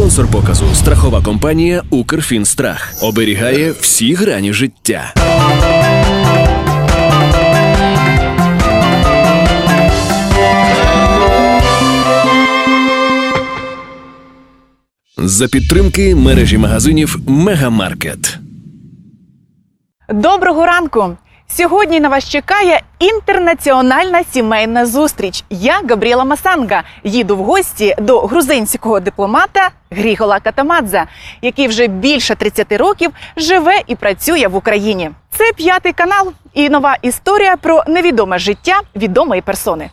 Спонсор показу страхова компанія Укрфінстрах оберігає всі грані життя. За підтримки мережі магазинів Мегамаркет. Доброго ранку! Сьогодні на вас чекає інтернаціональна сімейна зустріч. Я Габріела Масанга їду в гості до грузинського дипломата Грігола Катамадзе, який вже більше 30 років живе і працює в Україні. Це п'ятий канал і нова історія про невідоме життя відомої персони.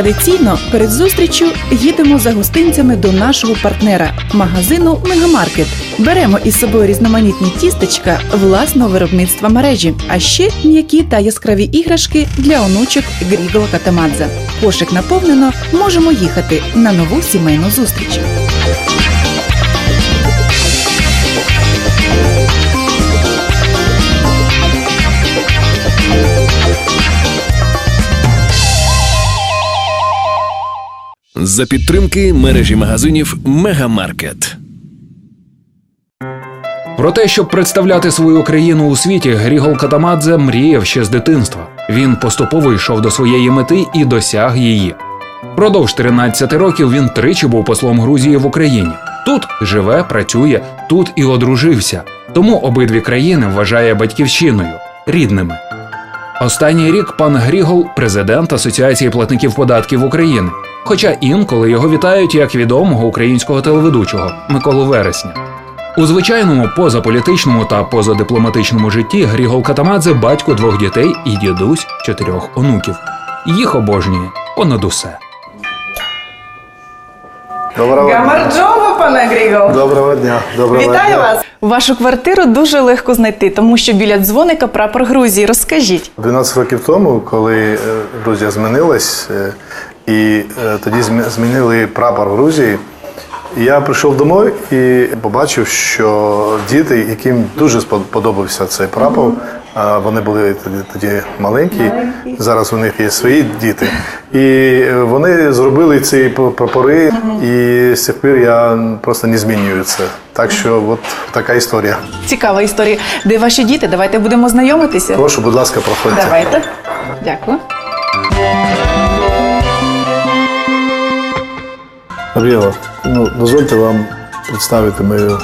Традиційно перед зустрічю їдемо за гостинцями до нашого партнера магазину Мегамаркет. Беремо із собою різноманітні тістечка власного виробництва мережі, а ще м'які та яскраві іграшки для онучок Грігола Катамадзе. Кошик наповнено, можемо їхати на нову сімейну зустріч. За підтримки мережі магазинів Мегамаркет. Про те, щоб представляти свою країну у світі, Грігол Катамадзе мріяв ще з дитинства. Він поступово йшов до своєї мети і досяг її. Продовж 13 років він тричі був послом Грузії в Україні. Тут живе, працює, тут і одружився. Тому обидві країни вважає батьківщиною, рідними. Останній рік пан Грігол президент Асоціації платників податків України. Хоча інколи його вітають як відомого українського телеведучого Миколу Вересня. У звичайному позаполітичному та позадипломатичному житті Грігол Катамадзе батько двох дітей і дідусь чотирьох онуків. Їх обожнює понад усе. Доброго дня. Пане Грігол! Доброго дня. Доброго Вітаю дня. вас! Вашу квартиру дуже легко знайти, тому що біля дзвоника прапор Грузії. Розкажіть. 12 років тому, коли е, Грузія змінилась, е, і е, тоді змі- змінили прапор Грузії. Я прийшов домой і побачив, що діти, яким дуже спод- подобався цей прапор, вони були тоді, тоді маленькі, зараз у них є свої діти. І вони зробили ці прапори, і з цих пір я просто не змінюю це. Так що от така історія. Цікава історія. Де ваші діти? Давайте будемо знайомитися. Прошу, будь ласка, проходьте. Давайте. Дякую. Габріела, ну, дозвольте вам представити мою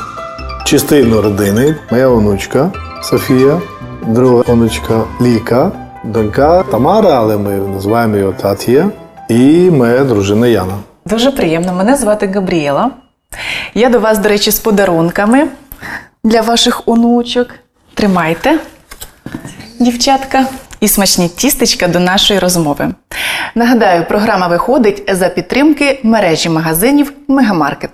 частину родини. Моя онучка Софія, друга онучка Ліка, донька Тамара, але ми називаємо її Татія, і моя дружина Яна. Дуже приємно. Мене звати Габріела. Я до вас, до речі, з подарунками для ваших онучок. Тримайте, дівчатка, і смачні тістечка до нашої розмови. Нагадаю, програма виходить за підтримки мережі магазинів Мегамаркет.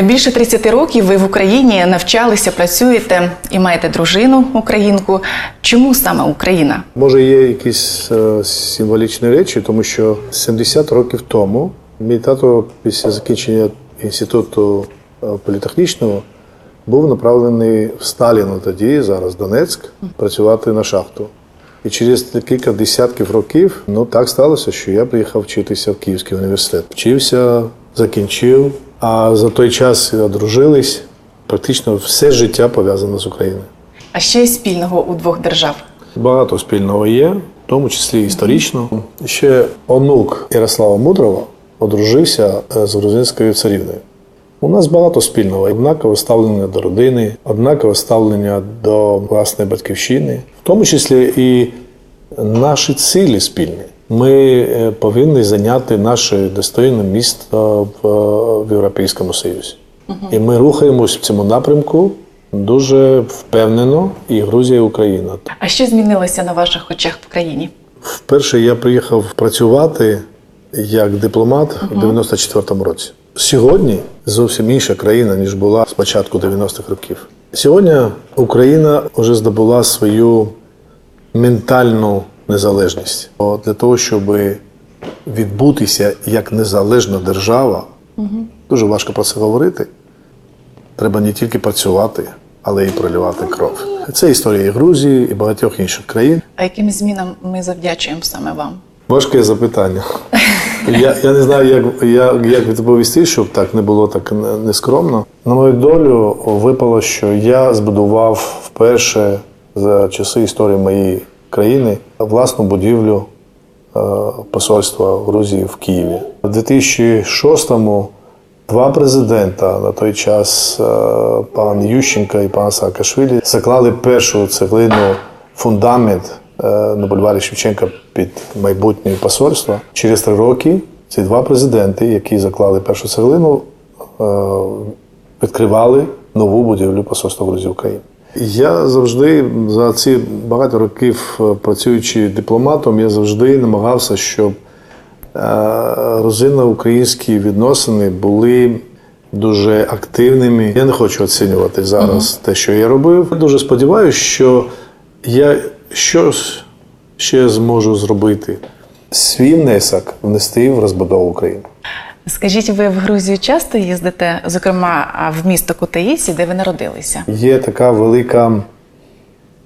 Більше 30 років ви в Україні навчалися, працюєте і маєте дружину українку. Чому саме Україна? Може, є якісь е, символічні речі, тому що 70 років тому мій тато після закінчення інституту е, політехнічного був направлений в Сталіно тоді, зараз Донецьк, працювати на шахту. І через кілька десятків років ну так сталося, що я приїхав вчитися в Київський університет. Вчився, закінчив, а за той час одружились. Практично все життя пов'язане з Україною. А що є спільного у двох держав? Багато спільного є, в тому числі історично. Ще онук Ярослава Мудрого одружився е, з грузинською царівною. У нас багато спільного, однакове ставлення до родини, однакове ставлення до власної батьківщини, в тому числі і наші цілі спільні. Ми е, повинні зайняти наше достойне місто в, в Європейському Союзі. І ми рухаємось в цьому напрямку дуже впевнено, і Грузія, і Україна. А що змінилося на ваших очах в країні? Вперше я приїхав працювати як дипломат у 94-му році. Сьогодні зовсім інша країна, ніж була з початку 90-х років. Сьогодні Україна вже здобула свою ментальну незалежність. О, Для того, щоб відбутися як незалежна держава, дуже важко про це говорити. Треба не тільки працювати, але й проливати кров. Це історія і Грузії, і багатьох інших країн. А яким змінам ми завдячуємо саме вам? Важке запитання. Я, я не знаю, як, як, як відповісти, щоб так не було так нескромно. На мою долю випало, що я збудував вперше за часи історії моєї країни власну будівлю е, посольства Грузії в Києві. У 2006-му два президента на той час, е, пан Ющенко і пан Саакашвілі, заклали першу цеглину фундамент е, на бульварі Шевченка під майбутнє посольство. Через три роки ці два президенти, які заклали першу цеглину, відкривали нову будівлю посольства Грузії в Україні. Я завжди за ці багато років е, працюючи дипломатом, я завжди намагався, щоб е, грузино-українські відносини були дуже активними. Я не хочу оцінювати зараз те, що я робив. Я дуже сподіваюся, що я щось ще зможу зробити. Свій внесок внести в розбудову України. Скажіть, ви в Грузію часто їздите, зокрема в місто Кутаїсі, де ви народилися? Є така велика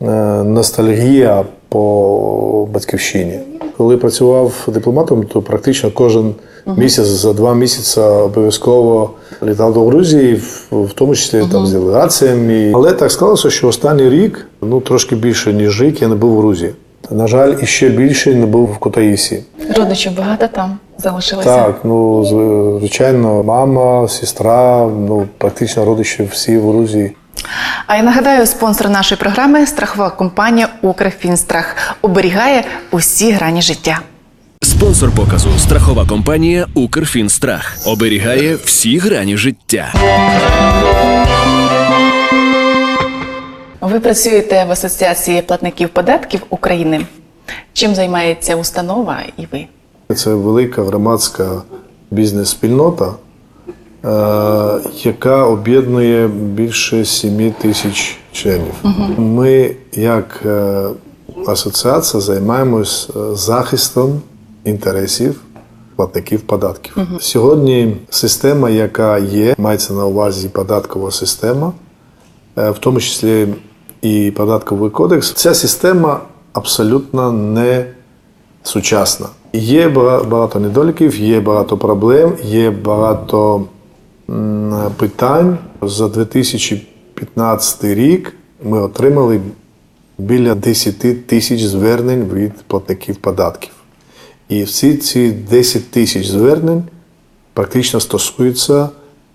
е, ностальгія по батьківщині. Коли працював дипломатом, то практично кожен місяць за два місяці обов'язково літав до Грузії, в, в тому числі там з делегаціями. Але так склалося, що останній рік, ну трошки більше ніж рік, я не був в Грузії. На жаль, іще більше не був в Кутаїсі. Родичів багато там залишилося? Так, ну звичайно, мама, сестра, ну практично родичі всі в Грузії. А я нагадаю, спонсор нашої програми страхова компанія Укрфінстрах оберігає усі грані життя. Спонсор показу страхова компанія Укрфінстрах оберігає всі грані життя. Ви працюєте в Асоціації платників податків України. Чим займається установа і ви? Це велика громадська бізнес-спільнота, е, яка об'єднує більше 7 тисяч членів. Ми, як е, асоціація, займаємось е, захистом інтересів платників податків. Сьогодні система, яка є, мається на увазі податкова система, в тому числі і податковий кодекс. Ця система абсолютно не сучасна. Є багато недоліків, є багато проблем, є багато питань. За 2015 рік ми отримали біля 10 тисяч звернень від платників податків. І всі ці 10 тисяч звернень практично стосуються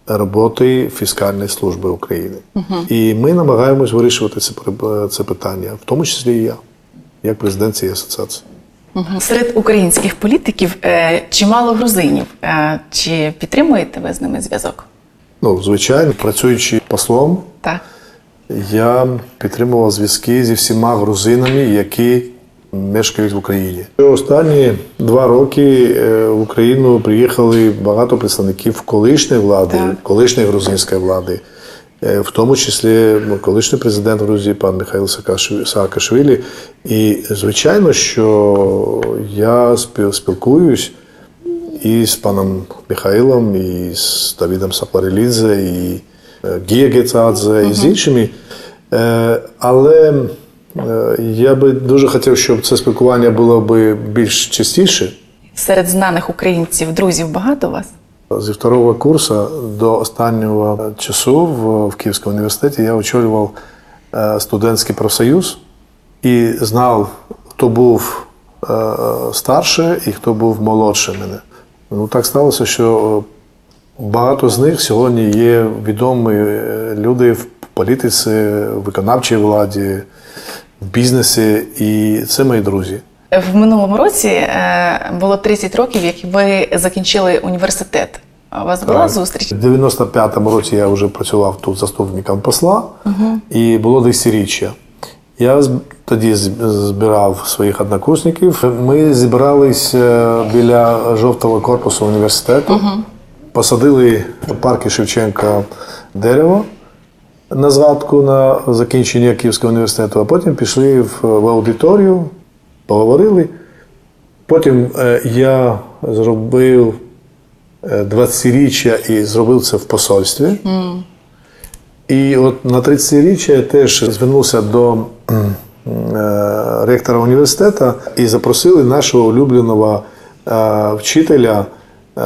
роботи фіскальної служби України. І ми намагаємось вирішувати це, це питання, в тому числі і я, як президент цієї асоціації. Серед українських політиків е, чимало грузинів. Е, чи підтримуєте ви з ними зв'язок? Ну, звичайно, працюючи послом, Так. я підтримував зв'язки зі всіма грузинами, які мешкають в Україні. Останні два роки е, в Україну приїхали багато представників колишньої влади, Так. колишньої грузинської влади, в тому числі колишній президент Грузії пан Михайло Саакашві- Саакашвілі. І звичайно, що я спілкуюсь і з паном Михайлом, і з Давідом Сапарелідзе, і е, Гія Гецадзе, і з іншими. Е, Але е, я би дуже хотів, щоб це спілкування було би більш частіше. Серед знаних українців друзів багато у вас? Зі второго курсу до останнього часу в, в Київському університеті я очолював е, студентський профсоюз і знав, хто був е, старше і хто був молодше мене. Ну так сталося, що багато з них сьогодні є відомі е, люди в політиці, в виконавчій владі, в бізнесі, і це мої друзі. В минулому році е, було 30 років, як ви закінчили університет. У вас була Так. зустріч? У 95-му році я вже працював тут заступником посла, і було десятиріччя. Я тоді збирав своїх однокурсників. Ми зібрались е, біля жовтого корпусу університету, посадили в парку Шевченка дерево на згадку на закінчення Київського університету, а потім пішли в, в аудиторію, поговорили. Потім е, я зробив е, 20-річчя і зробив це в посольстві. І от на 30-річчя я теж звернувся до е, ректора університету і запросили нашого улюбленого е, вчителя е,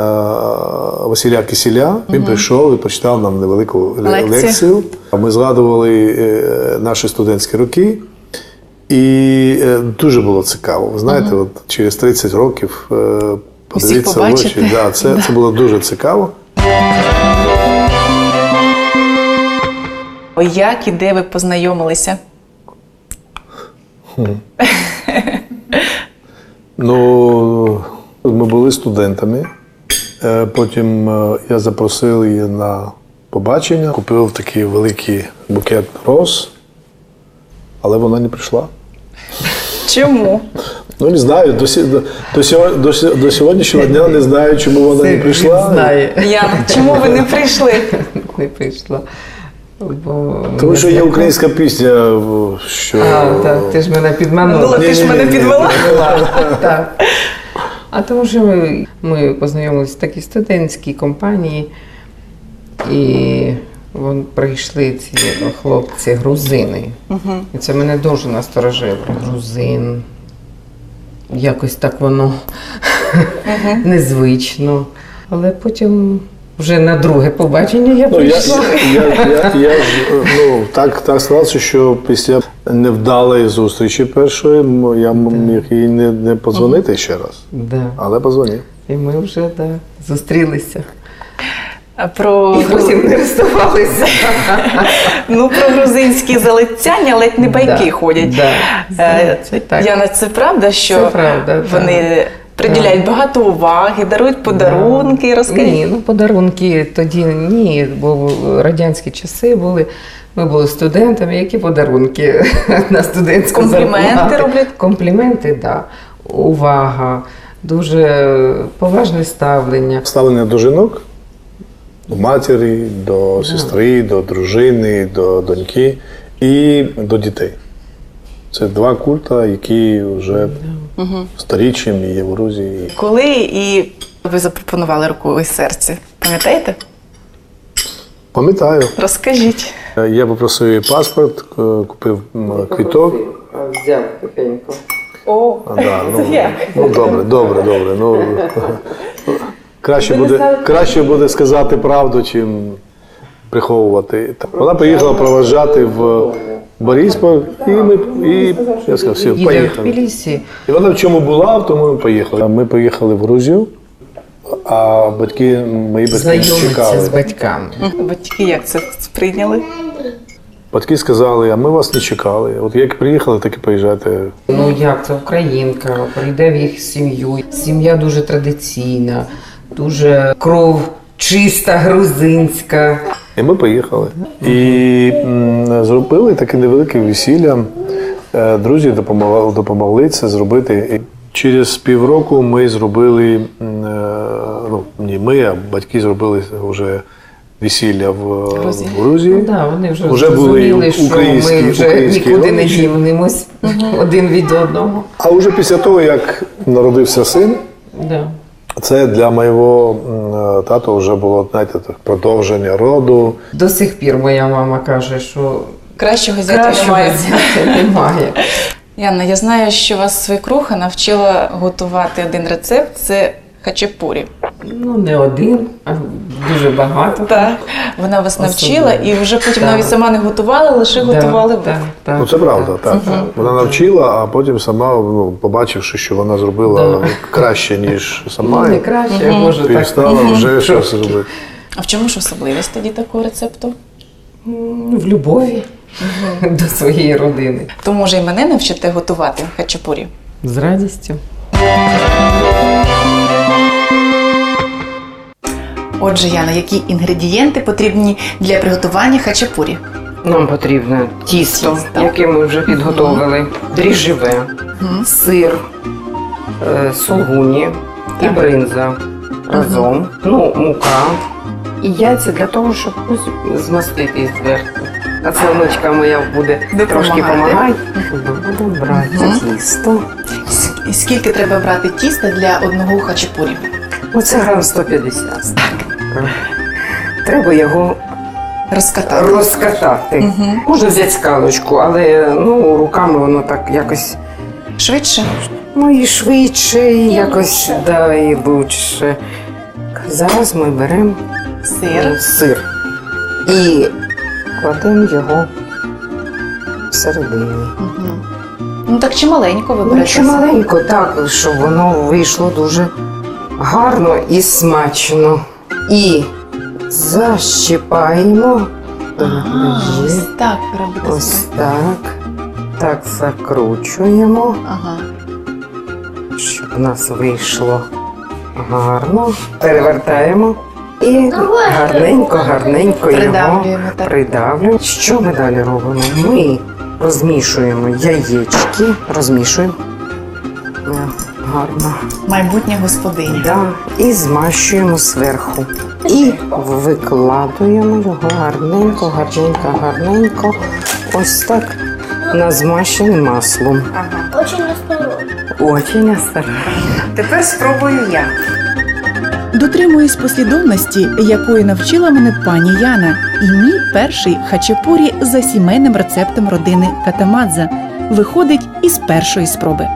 Василя Кисіля. Він прийшов і прочитав нам невелику Лекцію. лекцію. Ми згадували е, наші студентські роки. І е, дуже було цікаво. Ви знаєте, от через 30 років е, подивитися в очі. Да, це, це було дуже цікаво. Як і де ви познайомилися? Ну, ми були студентами. Е, Потім я запросив її на побачення, купив такий великий букет роз, але вона не прийшла. Чому? Ну, не знаю, до, до, до, до, сьогоднішнього дня не знаю, чому вона не прийшла. Знає. Яна, чому ви не прийшли? Не прийшла. Бо Тому що є українська пісня, що А, так, ти ж мене підманула. Ну, ти ж мене підвела. Так. А тому що ми, ми познайомилися в такій студентській компанії, і вон прийшли ці хлопці грузини. І це мене дуже насторожило. Грузин. Якось так воно незвично. Але потім вже на друге побачення я Ну, я, прийшла. я, я, я, ну, так, так сталося, що після невдалої зустрічі першої я міг їй не, не подзвонити ще раз, Да. але подзвонив. І ми вже да, зустрілися. Про, І потім не розставалися. ну, про грузинські залицяння ледь не байки Да, ходять. да. Це так. Яна, це правда, що Це правда, вони приділяють багато уваги, дарують подарунки, розкажіть. Ні, ну подарунки тоді ні, бо в радянські часи були. Ми були студентами, які подарунки на студентську Компліменти зарплату. роблять? Компліменти, так. Да. Увага, дуже поважне ставлення. Ставлення до жінок, до матері, до сестри, до дружини, до доньки і до дітей. Це два культа, які вже сторіччями є в Грузії. Коли і ви запропонували руку і серце? Пам'ятаєте? Пам'ятаю, Розкажіть. я попросив її паспорт, купив квіток. Взяв тихенько. О, А, да, ну, як? ну добре, добре, добре. Ну, краще, буде, краще буде сказати правду, чим приховувати. Вона поїхала проважати в Борисполь, і ми і, я сказав, все, Їде в поїхали. Тбілісі. І вона в чому була, в тому ми поїхали. Ми поїхали в Грузію, а батьки, мої батьки Знайомиться чекали. з батьками. Батьки як це сприйняли? Батьки сказали, а ми вас не чекали. От як приїхали, так і поїжджайте. Ну як це українка, прийде в їх сім'ю. Сім'я дуже традиційна, дуже кров чиста, грузинська. І ми поїхали. І м, зробили таке невелике весілля. Е, Друзі допомагали, допомогли це зробити. І через півроку ми зробили, м, е, ну не ми, а батьки зробили вже весілля в Грузії. в Грузії. Ну, да, вони вже, Вже були зрозуміли, що українські- ми вже українські нікуди не родичі. дівнимось один від одного. А вже після того, як народився син, Да. Це для моєго м, тата вже було знаєте, продовження роду. До сих пір моя мама каже, що Кращого зятя кращого немає. зятя немає. Яна, я знаю, що вас свекруха навчила готувати один рецепт це хачапурі. Ну, не один, а дуже багато. Так. Вона вас навчила і вже потім Так. навіть сама не готувала, лише готували ви. Так, так, Ну це правда, так. Вона навчила, а потім сама, ну, побачивши, що вона зробила краще, ніж Ну, сама, не краще, я можу так. перестала вже щось робити. А в чому ж особливість тоді такого рецепту? Ну, В любові до своєї родини. То може і мене навчите готувати хачапурі? З радістю. Отже, Яна, які інгредієнти потрібні для приготування хачапурі? Нам потрібно тісто, Тісто. яке ми вже підготовили, дріжджеве, сир, е, сулгуні і бринза разом, ну, мука і яйця для того, щоб ну, з- змастити їх зверху. А це внучка моя буде трошки Допомагати. допомагати. Будемо брати тісто. І скільки треба брати тіста для одного хачапурі? Оце грам 150. Треба його Розкатати. розкатати. Можна взяти скалочку, але ну, руками воно так якось Швидше. ну, і швидше, і якось да, і лучше. Зараз ми беремо Сир. сир і кладемо його всередині. Ну так чи маленько ви Ну, берете? ще маленько, так, щоб воно вийшло дуже гарно і смачно. І защипаємо. Ага, ось так ви робите Ось так. Так закручуємо, Ага. щоб у нас вийшло гарно. Перевертаємо і гарненько, гарненько його Придавлюємо так. придавлюємо. Що ми далі робимо? Ми розмішуємо яєчки, розмішуємо. Е, Гарно. Майбутня господиня. Да. І змащуємо зверху. І викладуємо його гарненько, гарненько, гарненько. Ось так на змащене маслом. Очень осторожно. Очень осторожно. Тепер спробую я. Дотримуюсь послідовності, якої навчила мене пані Яна, і мій перший хачапурі за сімейним рецептом родини Катамадза виходить із першої спроби.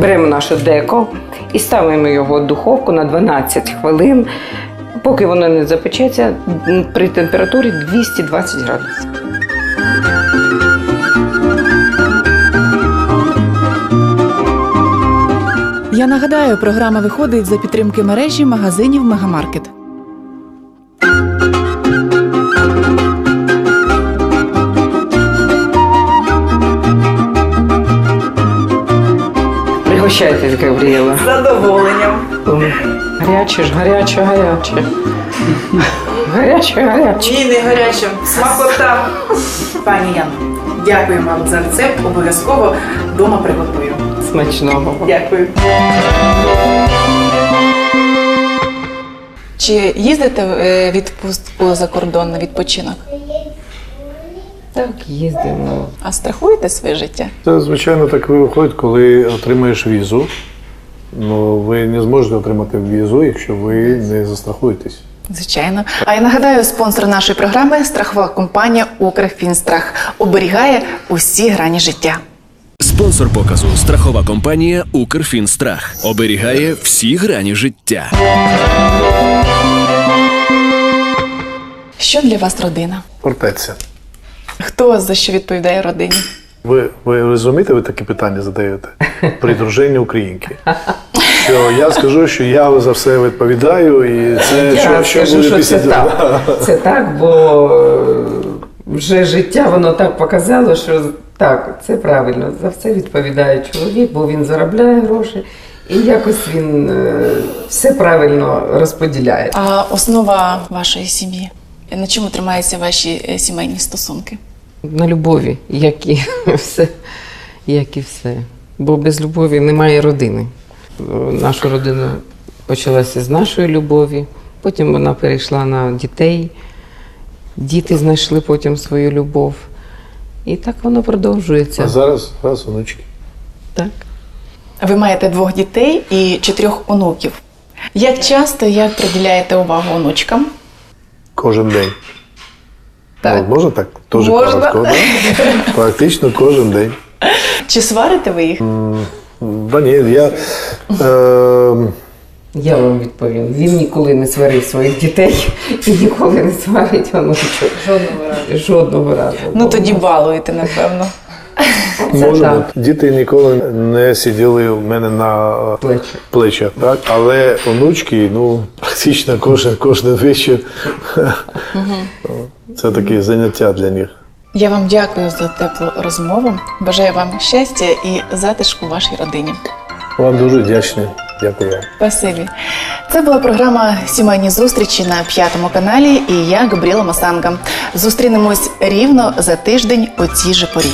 Беремо наше деко і ставимо його в духовку на 12 хвилин, поки воно не запечеться при температурі 220 градусів. Я нагадаю, програма виходить за підтримки мережі магазинів Мегамаркет. Пригощайтесь, Гавріела. З задоволенням. Гаряче ж, гаряче, гаряче. Гаряче, гаряче. Ні, не гарячим. Смакота. Пані Яно, дякую вам за рецепт. Обов'язково вдома приготую. Смачного. Дякую. Чи їздите е, відпустку за кордон на відпочинок? Так, їздимо. А страхуєте своє життя? Це, звичайно, так виходить, коли отримаєш візу. Ну, ви не зможете отримати візу, якщо ви не застрахуєтесь. Звичайно. А я нагадаю, спонсор нашої програми страхова компанія Укрфінстрах оберігає усі грані життя. Спонсор показу страхова компанія Укрфінстрах оберігає всі грані життя. Що для вас родина? Фортеця. Хто за що відповідає родині? Ви, ви розумієте, ви такі питання задаєте при дружині українки. Що я скажу, що я за все відповідаю, і це Я що, що скажу, буде що після це так. Це так, бо е, вже життя воно так показало, що так, це правильно. За все відповідає чоловік, бо він заробляє гроші. І якось він е, все правильно розподіляє. А основа вашої сім'ї? На чому тримаються ваші е, сімейні стосунки? На любові, як і все. Як і все. Бо без любові немає родини. Наша родина почалася з нашої любові, потім вона перейшла на дітей. Діти знайшли потім свою любов. І так воно продовжується. А зараз, зараз онучки. Так. Ви маєте двох дітей і чотирьох онуків. Як часто як приділяєте увагу онучкам? Кожен день. Так. Ну, можна так? Дуже Можна. коротко, да? Практично кожен день. Чи сварите ви їх? Да ні, я. Е, Я вам відповім. Він ніколи не сварив своїх дітей і ніколи не сварить онучок. Жодного разу. Жодного разу. Ну тоді балуєте, напевно. Може так. бути. Діти ніколи не сиділи у мене на е, Плечі. плечах, так? але онучки, ну, практично кожен, кожен вечір. Це таке заняття для них. Я вам дякую за теплу розмову. Бажаю вам щастя і затишку в вашій родині. Вам дуже вдячний. Дякую. Спасибі. Це була програма Сімейні зустрічі на п'ятому каналі. І я Габріела Масанга. Зустрінемось рівно за тиждень у цій же порі.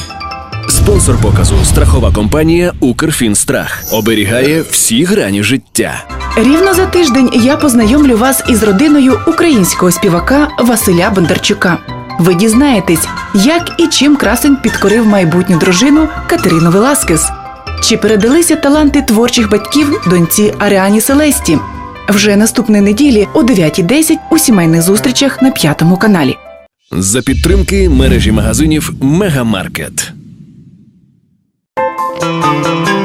Спонсор показу страхова компанія Укрфінстрах оберігає всі грані життя. Рівно за тиждень я познайомлю вас із родиною українського співака Василя Бондарчука. Ви дізнаєтесь, як і чим красень підкорив майбутню дружину Катерину Веласкес. Чи передалися таланти творчих батьків доньці Аріані Селесті? Вже наступної неділі о 9.10 у сімейних зустрічах на п'ятому каналі. За підтримки мережі магазинів Мегамаркет. Müzik